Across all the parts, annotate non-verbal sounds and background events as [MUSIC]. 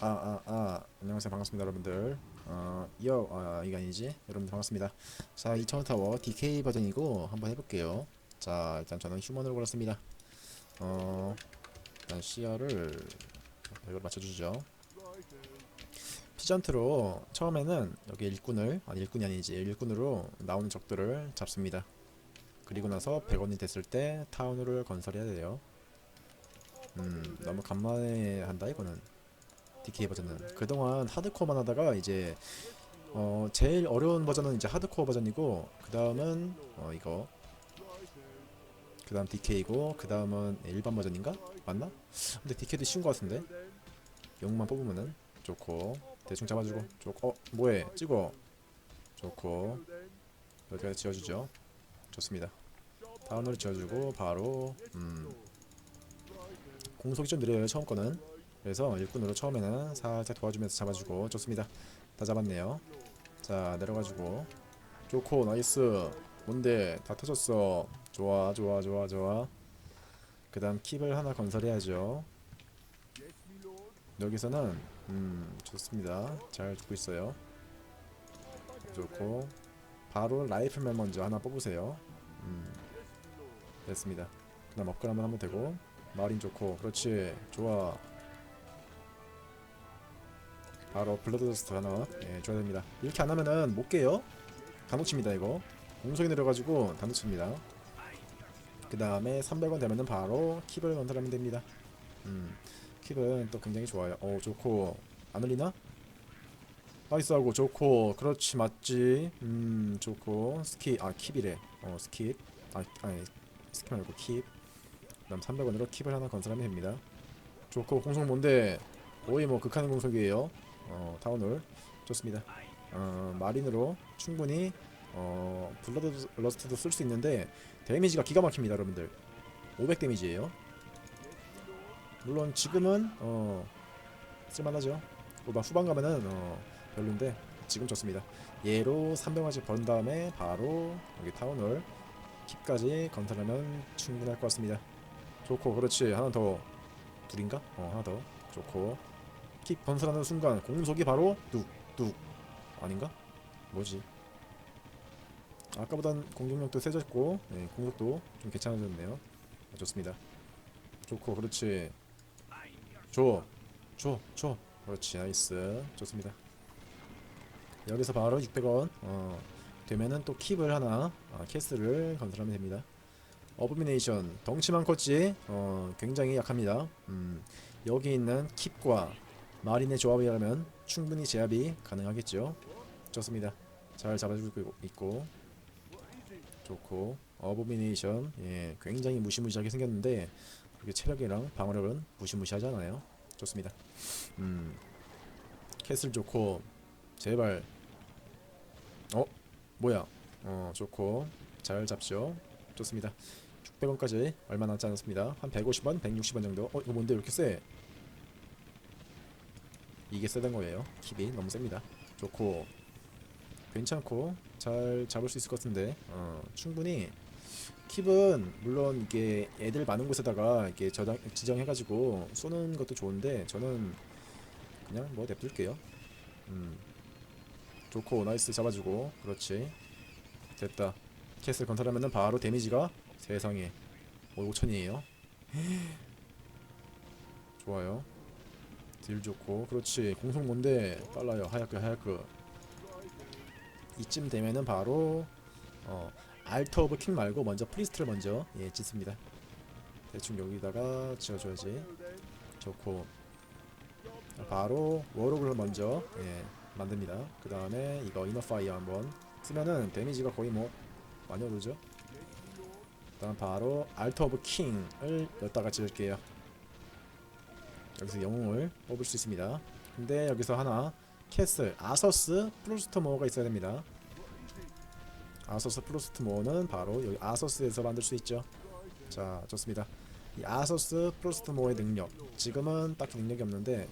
아, 아, 아, 안녕하세요. 반갑습니다, 여러분들. 어, 여, 아, 이게 아니지? 여러분들 반갑습니다. 자, 2차원 타워 DK 버전이고 한번 해볼게요. 자, 일단 저는 휴먼으로 골랐습니다. 어, 일단 시야를 이걸 맞춰주죠. 피전트로 처음에는 여기 일꾼을, 아니 일꾼이 아니지, 일꾼으로 나오는 적들을 잡습니다. 그리고 나서 100원이 됐을 때 타운을 건설해야 돼요. 음, 너무 간만에 한다 이거는. DK 버전은. 그동안 하드코어만 하다가 이제 어 제일 어려운 버전은 이제 하드코어 버전이고 그 다음은 어 이거. 그 다음 DK고 그 다음은 일반 버전인가? 맞나? 근데 DK도 쉬운 것 같은데. 용만 뽑으면은 좋고. 대충 잡아주고. 좋고. 어 뭐해? 찍어. 좋고. 여기까지 지어주죠. 좋습니다. 다운을 지어주고 바로. 음. 공속이 좀 느려요 처음 거는 그래서 일꾼으로 처음에는 살짝 도와주면서 잡아주고 좋습니다. 다 잡았네요. 자 내려가지고 좋고 나이스. 뭔데 다 터졌어. 좋아 좋아 좋아 좋아. 그 다음 킵을 하나 건설해야죠. 여기서는 음 좋습니다. 잘 죽고 있어요. 좋고 바로 라이플맨 먼저 하나 뽑으세요. 음 됐습니다. 그 다음 업글 한번 하면 되고 마린 좋고 그렇지 좋아 바로 블러드스트 하나 예, 줘야 됩니다. 이렇게 안 하면은 못 깨요. 단독칩니다 이거. 공속이 내려가지고 단독칩니다. 그 다음에 300원 되면은 바로 킵을 건설하면 됩니다. 음, 킵은 또 굉장히 좋아요. 오 좋고 안 흘리나? 나이스하고 좋고 그렇지 맞지. 음 좋고 스킵 아 킵이래. 어 스킵 아 아니 스킵 말고 킵. 그다음 300원으로 킵을 하나 건설하면 됩니다. 좋고 공속 뭔데? 거의 뭐 극한 공속이에요. 어, 타운홀 좋습니다. 어, 마린으로 충분히 어, 블러드 러스트도 쓸 수 있는데 데미지가 기가 막힙니다, 여러분들. 500 데미지예요. 물론 지금은 어, 쓸만하죠. 뭐막 후반 가면은 어, 별론데 지금 좋습니다. 얘로 300원씩 번 다음에 바로 여기 타운홀 킵까지 건설하면 충분할 것 같습니다. 좋고 그렇지 하나 더 둘인가? 어 하나 더 좋고 킥 건설하는 순간 공속이 바로 뚝뚝 아닌가? 뭐지? 아까보단 공격력도 세졌고 네, 공격도 좀 괜찮아졌네요. 아, 좋습니다. 좋고 그렇지. 줘, 줘, 줘. 그렇지 나이스 좋습니다. 여기서 바로 600원 어, 되면은 또 킵을 하나 아, 캐스를 건설하면 됩니다. 어브미네이션 덩치만 컸지 어, 굉장히 약합니다. 음, 여기 있는 킵과 마린의 조합이라면 충분히 제압이 가능하겠죠. 좋습니다. 잘 잡아주고 있고 좋고 어보미네이션 예 굉장히 무시무시하게 생겼는데 그렇게 체력이랑 방어력은 무시무시하잖아요. 좋습니다. 음 캐슬 좋고 제발 어 뭐야 어 좋고 잘 잡죠. 좋습니다. 600원까지 얼마 남지 않았습니다. 한 150원, 160원 정도. 어 이거 뭔데 왜 이렇게 세? 이게 세단 거예요. 킵이 너무 셉니다. 좋고 괜찮고 잘 잡을 수 있을 것 같은데 어, 충분히 킵은 물론 이게 애들 많은 곳에다가 이렇게 저장 지정해가지고 쏘는 것도 좋은데 저는 그냥 뭐 냅둘게요. 음 좋고 나이스 잡아주고 그렇지 됐다. 캐슬 건설하면은 바로 데미지가 세상에 어, 5천이에요. [GASPS] 좋아요. 딜 좋고. 그렇지. 공속 뭔데? 빨라요. 하얗게 하얗게. 이쯤 되면은 바로 어 알트 오브 킹 말고 먼저 프리스트를 먼저 예 짓습니다. 대충 여기다가 지어줘야지. 좋고. 바로 워록을 먼저 예 만듭니다. 그 다음에 이거 이너파이어 한번 쓰면은 데미지가 거의 뭐 많이 오르죠? 그 다음 바로 알트 오브 킹을 여기다가 지을게요 여기서 영웅을 뽑을 수 있습니다. 근데 여기서 하나 캐슬 아서스 플루스트모어가 있어야 됩니다. 아서스 플루스트모어는 바로 여기 아서스에서 만들 수 있죠. 자 좋습니다. 이 아서스 플루스트모어의 능력 지금은 딱히 능력이 없는데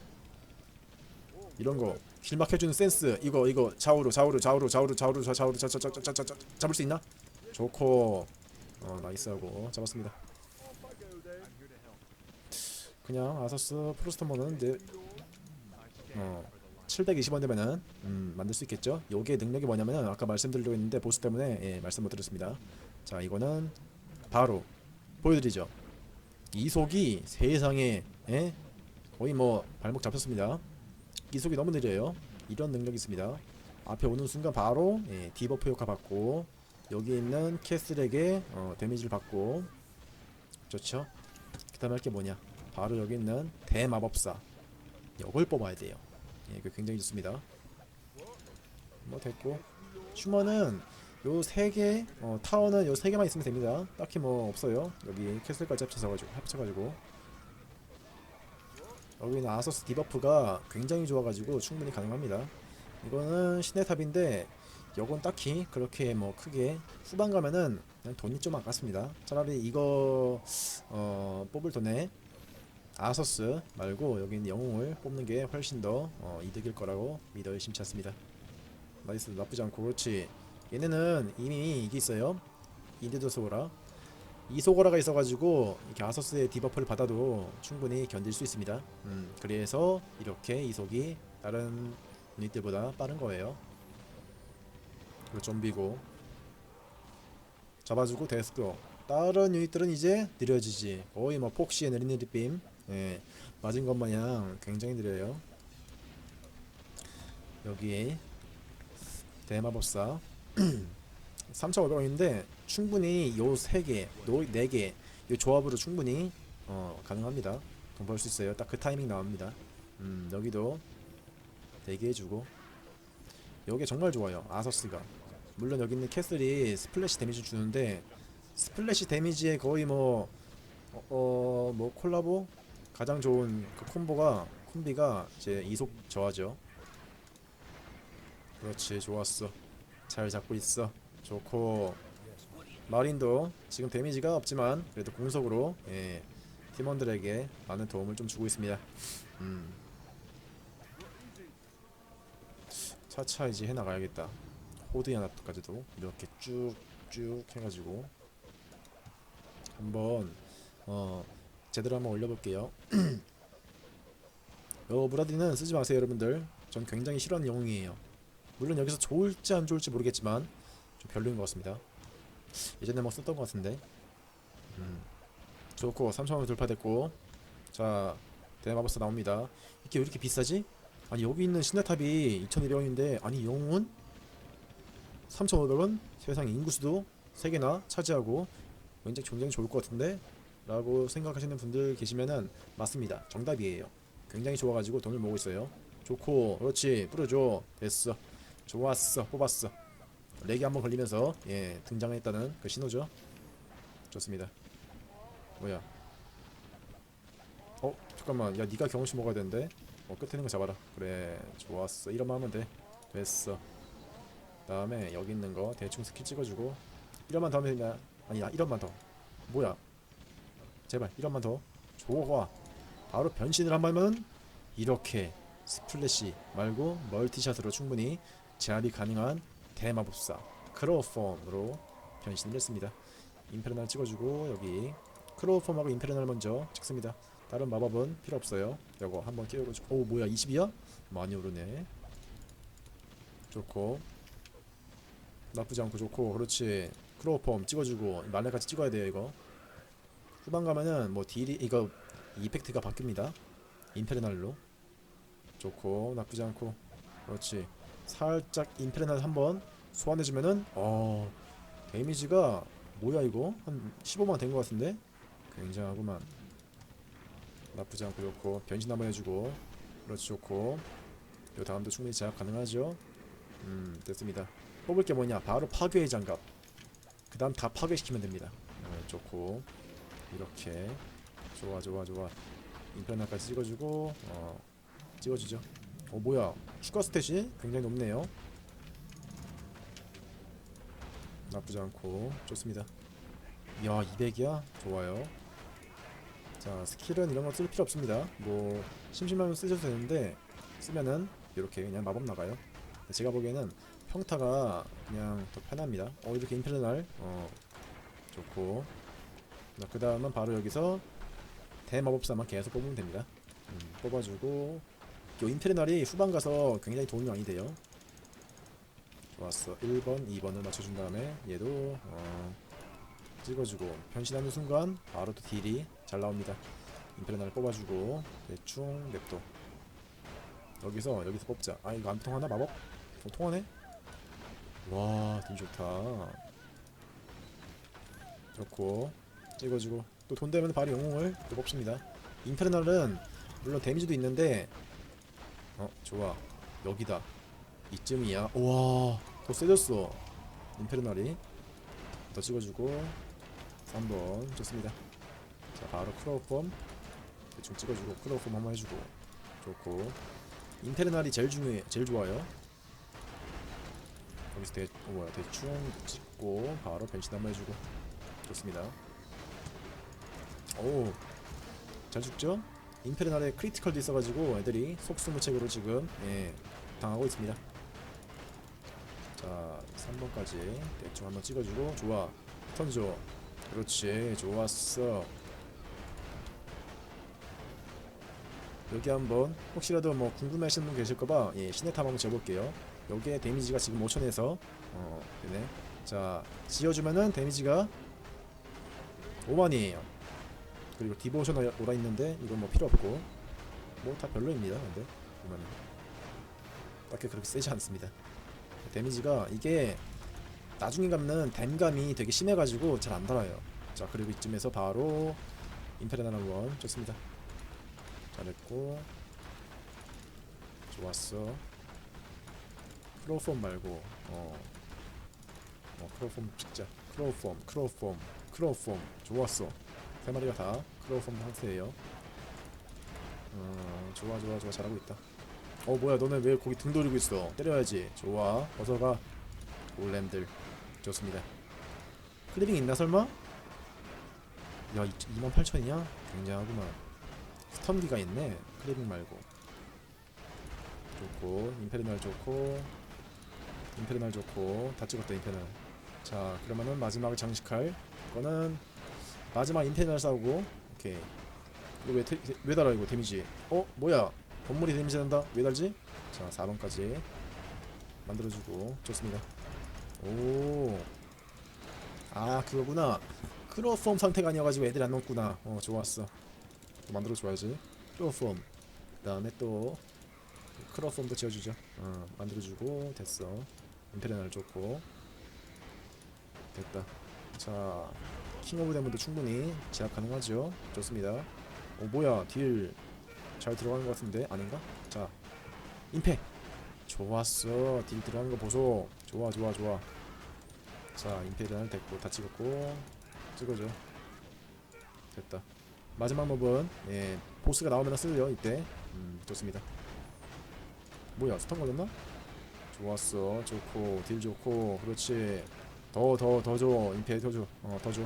이런 거 길막해주는 센스 이거 이거 좌우로 좌우로 좌우로 좌우로 좌우로 좌- 좌우로 자자자자자 잡을 수 있나? 좋고 어 나이스하고 잡았습니다. 그냥 아서스 프로스터머는 내어 720원 되면은 음, 만들 수 있겠죠. 요게 능력이 뭐냐면은 아까 말씀드리려고 했는데 보스 때문에 예, 말씀 못 드렸습니다. 자 이거는 바로 보여드리죠. 이속이 세상에 예? 거의 뭐 발목 잡혔습니다. 이속이 너무 느려요. 이런 능력이 있습니다. 앞에 오는 순간 바로 예, 디버프 효과 받고 여기 있는 캐슬에게 어, 데미지를 받고 좋죠. 그다음에 할게 뭐냐? 바로 여기 있는 대마법사 이걸 뽑아야 돼요. 예, 이거 굉장히 좋습니다. 뭐 됐고 슈머는 요 세 개, 어, 타워는 요 세 개만 있으면 됩니다. 딱히 뭐 없어요. 여기 캐슬까지 합쳐가지고 합쳐가지고 여기는 아서스 디버프가 굉장히 좋아가지고 충분히 가능합니다. 이거는 신의 탑인데 요건 딱히 그렇게 뭐 크게 후반 가면은 그냥 돈이 좀 아깝습니다. 차라리 이거 어, 뽑을 돈에 아서스 말고 있는 영웅을 뽑는 게 훨씬 더 어, 이득일 거라고 믿어 의심치 않습니다. 나이스 나쁘지 않고 그렇지. 얘네는 이미 이게 있어요. 인디도 소고라. 이 소고라가 있어가지고 이렇게 아서스의 디버프를 받아도 충분히 견딜 수 있습니다. 음, 그래서 이렇게 이속이 다른 유닛들보다 빠른 거예요. 그리고 좀비고 잡아주고 데스크. 다른 유닛들은 이제 느려지지. 거의 뭐 폭시의 느린 빔 예, 맞은 것 마냥 굉장히 느려요. 여기 대마법사 [CLEARS THROAT] 3,500원인데 충분히 요세 개, 네 개, 요 조합으로 충분히 어, 가능합니다. 돈 벌 수 있어요. 딱 그 타이밍 나옵니다. 음, 여기도 대기해주고 요게 정말 좋아요. 아서스가 물론 여기 있는 캐슬이 스플래시 데미지 주는데 스플래시 데미지에 거의 뭐 어, 어, 뭐 콜라보 가장 좋은 그 콤보가 콤비가 이제 이속 저하죠. 그렇지 좋았어. 잘 잡고 있어. 좋고 마린도 지금 데미지가 없지만 그래도 공속으로 예, 팀원들에게 많은 도움을 좀 주고 있습니다. 음. 차차 이제 해나가야겠다. 호드 하나까지도 이렇게 쭉쭉 해가지고 한번 어 제대로 한번 올려볼게요. [CLEARS THROAT] 요 브라디는 쓰지 마세요 여러분들. 전 굉장히 싫어하는 영웅이에요. 물론 여기서 좋을지 안 좋을지 모르겠지만 좀 별로인 것 같습니다. 예전에 뭐 썼던 것 같은데. 음. 좋고 3천원 돌파됐고 자 대마법사 나옵니다. 이게 왜 이렇게 비싸지? 아니 여기 있는 신뢰탑이 2,200원인데 아니 영웅은 3,500원? 세상 인구수도 3개나 차지하고 굉장히 굉장히 좋을 것 같은데? 라고 생각하시는 분들 계시면은 맞습니다. 정답이에요. 굉장히 좋아가지고 돈을 모으고 있어요. 좋고. 그렇지. 뿌려줘. 됐어. 좋았어. 뽑았어. 렉이 한번 걸리면서 예 등장했다는 그 신호죠. 좋습니다. 뭐야? 어? 잠깐만. 야 니가 경험치 먹어야 되는데? 어 끝에 있는 거 잡아라. 그래. 좋았어. 이러면 하면 돼. 됐어. 다음에 여기 있는 거 대충 스킬 찍어주고. 이런만 더 하면 되냐? 아니 야. 이런만 더. 뭐야 제발 이런만 더 좋아 바로 변신을 한번 하면 이렇게 스플래시 말고 멀티샷으로 충분히 제압이 가능한 대마법사 크로우폼으로 변신을 했습니다. 임페르날 찍어주고 여기 크로우폼하고 임페르날 먼저 찍습니다. 다른 마법은 필요 없어요. 이거 한번 끼워가지고 오 뭐야 20이야? 많이 오르네. 좋고 나쁘지 않고 좋고 그렇지 크로우폼 찍어주고 말레같이 찍어야 돼요 이거 후반 가면은 뭐 딜이 이거 이펙트가 바뀝니다. 임페르날로. 좋고 나쁘지 않고. 그렇지. 살짝 임페르날 한번 소환해주면은 어 데미지가 뭐야 이거? 한 15만 된 것 같은데? 굉장하구만. 나쁘지 않고 좋고 변신 한번 해주고. 그렇지 좋고. 요 다음도 충분히 제압 가능하죠? 음 됐습니다. 뽑을 게 뭐냐? 바로 파괴의 장갑. 그 다음 다 파괴시키면 됩니다. 네, 좋고 이렇게. 좋아 좋아 좋아. 인편날까지 찍어주고 어 찍어주죠. 어 뭐야. 추가 스탯이 굉장히 높네요. 나쁘지 않고. 좋습니다. 야 200이야? 좋아요. 자 스킬은 이런 거 쓸 필요 없습니다. 뭐 심심하면 쓰셔도 되는데 쓰면은 이렇게 그냥 마법 나가요. 제가 보기에는 평타가 그냥 더 편합니다. 어 이렇게 인페르날 어 좋고 그 다음은 바로 여기서 대마법사만 계속 뽑으면 됩니다 음, 뽑아주고 요 인테리널이 후반 가서 굉장히 도움이 많이 돼요. 좋았어. 1번, 2번을 맞춰준 다음에 얘도 어, 찍어주고 변신하는 순간 바로 또 딜이 잘 나옵니다. 인테리널 뽑아주고 대충 냅둬. 여기서 여기서 뽑자. 아 이거 안 통하나 마법? 어, 통하네? 와, 딜 좋다. 좋고 찍어주고 또 돈 되면 바로 영웅을 또 뽑습니다. 인페르널은 물론 데미지도 있는데 어 좋아. 여기다. 이쯤이야. 와더 세졌어. 인페르널이. 더 찍어주고 3번 좋습니다. 자 바로 크로우폼. 대충 찍어주고 크로우폼 한번 해주고. 좋고. 인페르널이 제일 중요해 제일 좋아요. 여기서 대, 어, 뭐야 대충 찍고 바로 변신 한번 해주고. 좋습니다 오, 잘 죽죠? 인페르날에 크리티컬도 있어가지고 애들이 속수무책으로 지금 예, 당하고 있습니다. 자, 3번까지 대충 한번 찍어주고 좋아, 턴줘. 그렇지, 좋았어. 여기 한번 혹시라도 뭐 궁금해하시는 분 계실까봐 예, 시네탑 한번 재볼게요. 여기에 데미지가 지금 5천에서 어, 되네. 자, 지어주면은 데미지가 5만이에요. 그리고 디보션 오라 있는데 이건 뭐 필요 없고. 뭐 다 별로입니다 근데. 보면은 딱히 그렇게 세지 않습니다. 데미지가 이게 나중에 가면은 댐감이 되게 심해가지고 잘 안 달아요. 자 그리고 이쯤에서 바로 임페르날 한번 좋습니다. 잘했고. 좋았어. 크로우폼 말고 어, 어 크로우폼 찍자. 크로우폼 크로우폼 크로우폼. 좋았어. 세 마리가 다 크로우폼 상태예요. 어, 좋아 좋아 좋아 잘하고 있다. 어 뭐야 너네 왜 거기 등 돌리고 있어? 때려야지. 좋아 어서 가. 골렘들 좋습니다. 클리빙 있나 설마? 야 28,000이냐? 굉장하구만. 스턴기가 있네. 클리빙 말고. 좋고 임페르날 좋고 임페르날 좋고 다 찍었다 임페르날. 자 그러면은 마지막을 장식할 거는 마지막 인테리얼 싸우고 오케이 이거 왜, 테, 왜 달아 이거 데미지? 어? 뭐야? 건물이 데미지 난다? 왜 달지? 자 4번까지 만들어주고. 좋습니다. 오아 그거구나. 크로폼 상태가 아니어가지고 애들이 안 넣었구나. 어 좋았어. 또 만들어줘야지. 크로폼. 그 다음에 또 크로폼도 지어주죠. 어 만들어주고 됐어. 인테리얼 좋고. 됐다. 자 킹 오브 데몬도 충분히 제압 가능하죠. 좋습니다. 어 뭐야 딜 잘 들어가는 것 같은데? 아닌가? 자 임팩 좋았어. 딜 들어가는 거 보소. 좋아 좋아 좋아. 자 임팩은 됐고 다 찍었고 찍어줘. 됐다. 마지막 몹은 예 보스가 나오면 쓰죠 이때. 음 좋습니다. 뭐야 스턴 걸렸나? 좋았어. 좋고 딜 좋고. 그렇지. 더 더 더줘. 임팩 더줘. 어더줘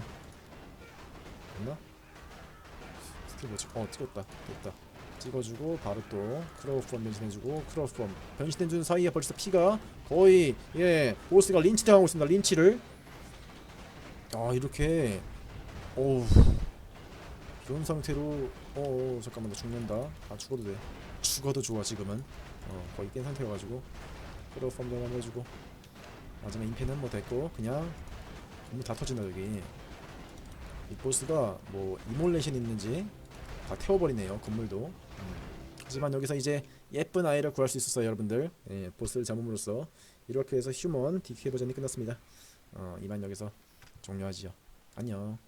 됐나? 스킬 뭐지? 어 찍었다. 됐다. 찍어주고 바로 또 크로우폼 변신해주고 크로우폼 변신해주는 사이에 벌써 피가 거의 예 보스가 린치 당하고 있습니다. 린치를. 아 이렇게. 어우. 이런 상태로 어 잠깐만 나 죽는다. 아 죽어도 돼. 죽어도 좋아 지금은. 어 거의 깬 상태여가지고. 크로우폼 전환 해주고. 마지막 임페는 뭐 됐고 그냥 너무 다 터진다 여기 이 보스가 뭐 이몰레이션 있는지 다 태워버리네요 건물도. 음. 하지만 여기서 이제 예쁜 아이를 구할 수 있었어요 여러분들. 예, 보스를 잡음으로써. 이렇게 해서 휴먼 DK 버전이 끝났습니다. 어, 이만 여기서 종료하지요. 안녕